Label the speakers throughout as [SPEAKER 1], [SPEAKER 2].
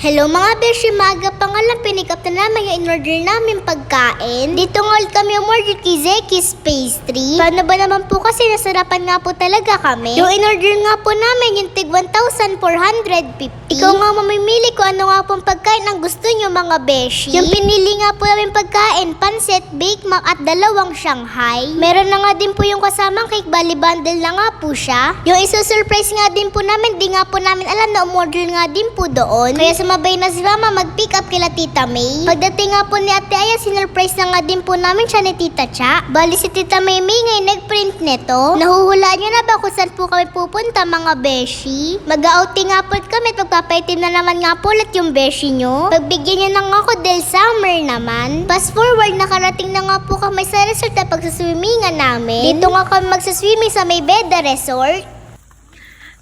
[SPEAKER 1] Hello mga beshi, maaga pa nga lang pinick up na namin yung in-order namin pagkain. Dito nga kami umorder kay Zeki's Pastry. Paano ba naman po kasi nasarapan nga po talaga kami? Yung in-order nga po namin yung tig 1,450. Ikaw nga mamimili kung ano nga pong pagkain ang gusto nyo mga beshi. Yung pinili nga po namin pagkain, pansit, Bake Mac at dalawang Shanghai. Meron na nga din po yung kasamang cake, bali bundle na nga po siya. Yung iso-surprise nga din po namin, di nga po namin alam na umorder nga din po doon. Kaya sumabay na si Mama mag-pick up kila Tita May. Pagdating nga po ni Ate Aya, sinurprise na nga din po namin siya ni Tita Cha. Bali si Tita May May ngayon nag-print nito. Nahuhulaan niyo na ba kung saan po kami pupunta mga beshi? Mag-outing nga po kami at magpapaitim na naman nga po ulit yung beshi nyo. Pagbigyan niyo ng ako dahil summer naman. Fast forward, nakarating na nga po kami sa resort na pagsaswimmingan namin. Dito nga kami magsaswimming sa may Beda Resort.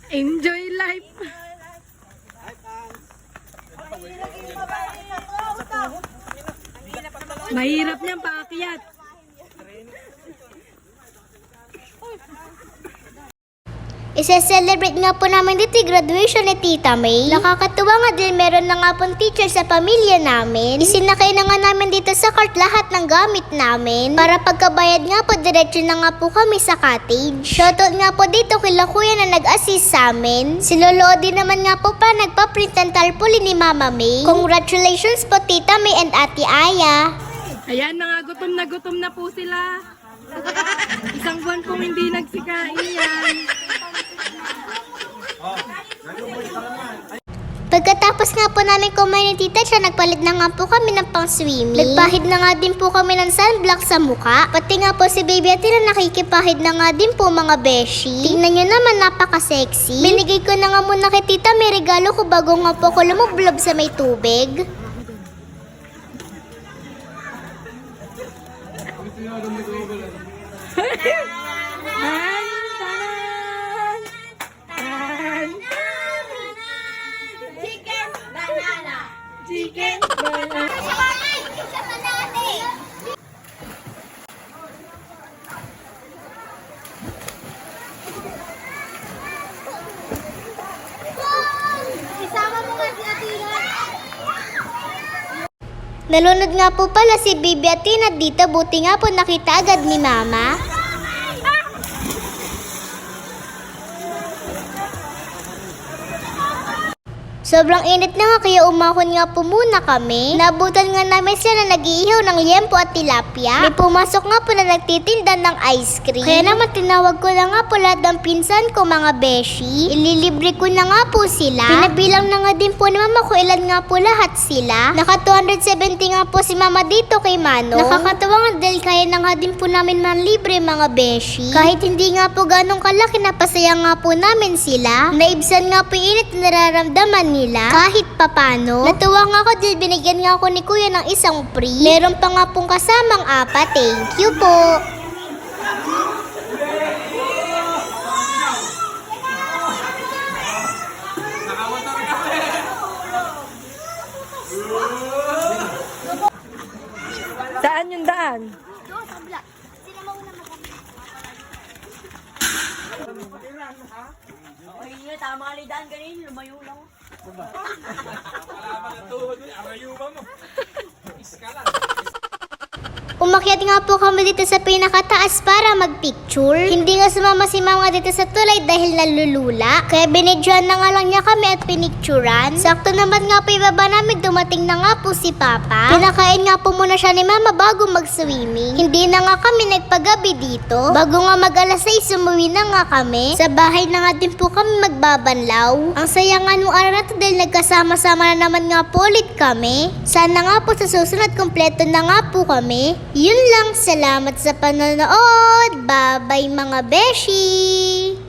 [SPEAKER 2] Enjoy life. Mahirap niyan paakyat.
[SPEAKER 1] Ise-celebrate nga po namin dito graduation ni Tita May. Nakakatuwa nga din meron na nga pong teacher sa pamilya namin. Isinakay na nga namin dito sa cart lahat ng gamit namin. Para pagkabayad nga po, diretso na nga po kami sa cottage. Shoutout nga po dito kila kuya na nag-assist sa amin. Si Lolo din naman nga po pa nagpa-print ng tarpaulin ni Mama May. Congratulations po Tita May and Ate Aya.
[SPEAKER 2] Ayan, mga gutom na gutom na po sila. Isang buwan pong hindi nagsikain yan.
[SPEAKER 1] Pagkatapos nga po namin kumain ni Tita siya, nagpalit na nga po kami ng pang swimming. Nagpahid na nga din po kami ng sunblock sa muka. Pati nga po si Baby Ate na nakikipahid na nga din po mga beshi. Tingnan nyo naman, napaka-sexy. Binigay ko na nga muna kay Tita, may regalo ko bago nga po ako lumublob sa may tubig.
[SPEAKER 2] Tan, tanan, tan.
[SPEAKER 1] Chicken banana.
[SPEAKER 2] Chicken banana.
[SPEAKER 1] Isama mo nga si Atina. Nalunod nga po pala si Bibi Atina dito, buti nga po nakita agad ni Mama. Sobrang init na nga kaya umahon nga po muna kami. Nabutan nga namin sila na nag-iihaw ng yempo at tilapia. May pumasok nga po na nagtitinda ng ice cream. Kaya naman tinawag ko na nga po lahat ng pinsan ko mga beshi. Ililibre ko na nga po sila. Pinabilang na nga din po ni mama ko ilan nga po lahat sila. Naka 270 nga po si mama dito kay Mano. Nakakatawa nga dahil kaya na nga din po namin manlibre mga beshi. Kahit hindi nga po ganong kalaki napasaya nga po namin sila. Naibsan nga po init na nararamdaman nila. Kahit papano. Natuwa nga ako dahil binigyan nga ako ni kuya ng isang free. Meron pa nga pong kasamang apat. Thank you po.
[SPEAKER 2] Saan yung daan?
[SPEAKER 1] Umakyat nga po kami dito sa pinakataas para magpicture. Hindi nga sumama si mama dito sa tulay dahil nalulula. Kaya binidyoan na nga lang niya kami at pinicturan. Sakto naman nga po ibaba namin dumating na nga po si Papa. Pinakain nga po muna siya ni mama bago mag-swimming. Hindi na nga kami nagpagabi dito. Bago nga mag alas 6 umuwi na nga kami. Sa bahay na nga din po kami magbabanlaw. Ang saya nga nung araw na to dahil nagkasama-sama na naman nga po ulit kami. Sana nga po sa susunod kompleto na nga po kami. Yun lang, salamat sa panonood. Bye-bye mga beshi!